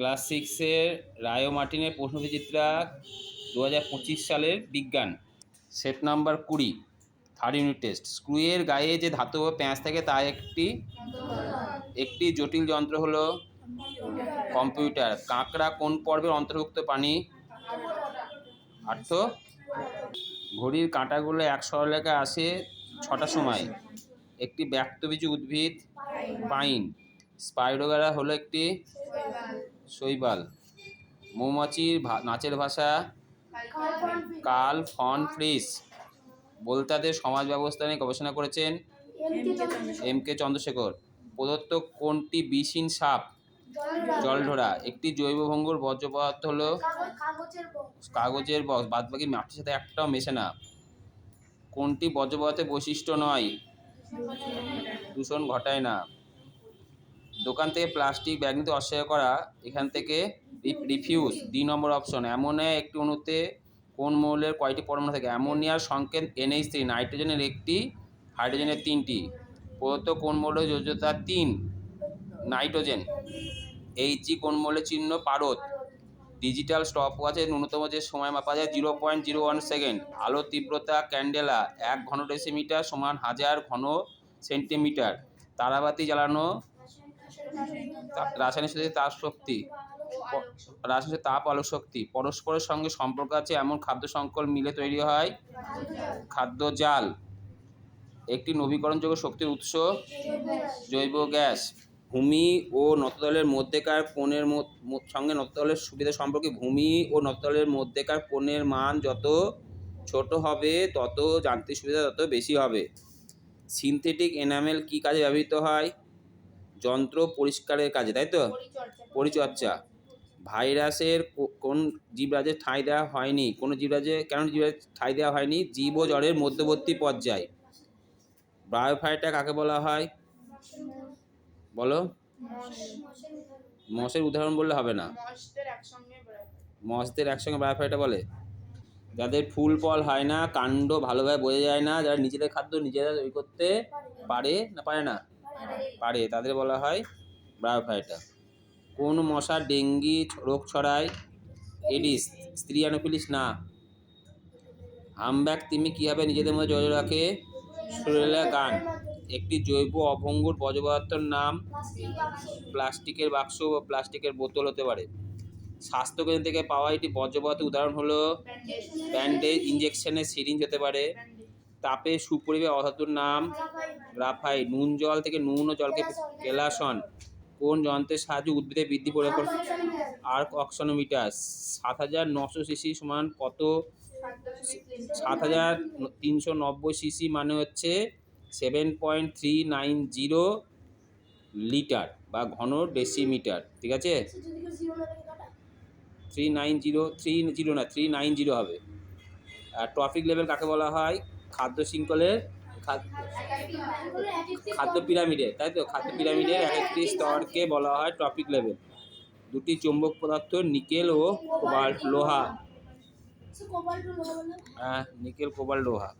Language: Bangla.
ক্লাস সিক্সের রায়ো মার্টিনের প্রশ্নবিচিত্রা দু হাজার পঁচিশ সালের বিজ্ঞান। সেট নাম্বার কুড়ি, থার্ড ইউনিট টেস্ট। স্ক্রুয়ের গায়ে যে ধাতব প্যাঁচ থাকে তা একটি একটি জটিল যন্ত্র হলো কম্পিউটার। কাঁকড়া কোন পর্বের অন্তর্ভুক্ত প্রাণী? আর্থ। ঘড়ির কাঁটাগুলো এক সরলেখা আসে ছটার সময়। একটি ব্যক্তবীজ উদ্ভিদ, পাইন। স্পাইরোগারা হলো একটি শৈবাল। মৌমাছির নাচের ভাষা কাল ফন ফ্রিস বোলতাদের সমাজ ব্যবস্থা নিয়ে গবেষণা করেছেন এম কে চন্দ্রশেখর। প্রদত্ত কোনটি বিষহীন সাপ? জলঢোড়া। একটি জৈব ভঙ্গুর বর্জ্য পদার্থ হলো কাগজের বক্স। বাদ বাকি মাটির সাথে একটাও মেশে না। কোনটি বর্জ্য পদার্থের বৈশিষ্ট্য নয়? দূষণ ঘটায় না। দোকান থেকে প্লাস্টিক ব্যাগ নিতে অস্বীকার করা, এখান থেকে refuse D number option ammonia একটি অণুতে কোন মৌলের কয়টি পরমাণু থাকে? অ্যামোনিয়ার সংকেত এনএইচ থ্রি নাইট্রোজেনের একটি হাইড্রোজেনের তিনটি। প্রদত্ত কোন মৌলের যোজ্যতা তিন? নাইট্রোজেন এইচজি কোন মৌলের চিহ্ন পারদ? ডিজিটাল স্টপ ওয়াচের ন্যূনতম যে সময় মাপা যায় zero point zero one second আলোর তীব্রতা ক্যান্ডেলা এক ঘন ডেসিমিটার সমান হাজার ঘন সেন্টিমিটার তারাবাতি জ্বালানো রাসায়নিক সাথে তাপ শক্তি রাসায়নিক তাপ আলোক শক্তি, পরস্পরের সঙ্গে সম্পর্ক আছে এমন খাদ্য সংকল মিলে তৈরি হয় খাদ্য জাল, একটি নবীকরণযোগ্য শক্তির উৎস জৈব গ্যাস। ভূমি ও নতদলের মধ্যেকার কোণের সঙ্গে নতদলের সুবিধা সম্পর্কে ভূমি ও নতদলের মধ্যেকার কোণের মান যত ছোট হবে, তত যান্ত্রিক সুবিধা তত বেশি হবে। সিনথেটিক এনামেল কি কাজে ব্যবহৃত হয়? যন্ত্র পরিষ্কারের কাজে তাই তো? পরিচর্যা। ভাইরাসের কোন জীবরাজের ঠাঁই দেওয়া হয়নি। কোনো জীবরাজে কেন জীবরাজ ঠাঁই দেওয়া হয়নি? জীব ও জ্বরের মধ্যবর্তী পর্যায়। বায়োফাইটা কাকে বলা হয়? বলো। মশের উদাহরণ বললে হবে না। মশদের একসঙ্গে বায়োফাইটা বলে? যাদের ফুল ফল হয় না কাণ্ড ভালোভাবে বোঝা যায় না যারা নিজেদের খাদ্য নিজেরা তৈরি করতে পারে না পারে না। পারে, তাদের বলা হয় বায়োফাইটা কোন মশা, ডেঙ্গি, রোগ ছড়ায়? এডিস স্ত্রী অ্যানোফিলিস? না। হামব্যাক তিমি কীভাবে নিজেদের মধ্যে জড়িয়ে রাখে? সুরেলা গান। একটি জৈব অভঙ্গুর পদার্থের নাম প্লাস্টিকের বাক্স বা প্লাস্টিকের বোতল হতে পারে। স্বাস্থ্যকেন্দ্র থেকে পাওয়া একটি পদার্থের উদাহরণ হলো ব্যান্ডেজ ইঞ্জেকশনের সিরিঞ্জ হতে পারে। তাপে সুপরিবেশ অধাতুর নাম গ্রাফাইট নুন জল থেকে নুন ও জলকে কেলাসন। কোন যন্ত্রের সাহায্যে উদ্ভিদে বৃদ্ধি করে আর্ক অক্সনোমিটার সাত হাজার নশো সিসি সমান কত? সাত হাজার তিনশো নব্বই সিসি মানে হচ্ছে seven point three nine zero litre বা ঘন ডেসিমিটার। ঠিক আছে? Three nine zero, three zero না, থ্রি নাইন জিরো হবে। আর ট্রফিক লেভেল কাকে বলা হয়? খাদ্য শৃঙ্খলের খাদ- খাদ্য পিরামিডে তাই তো? খাদ্য পিরামিডের এক একটি স্তরকে বলা হয় ট্রপিক লেভেল। দুটি চুম্বক পদার্থ নিকেল ও কোবাল্ট লোহা। হ্যাঁ নিকেল কোবাল্ট লোহা।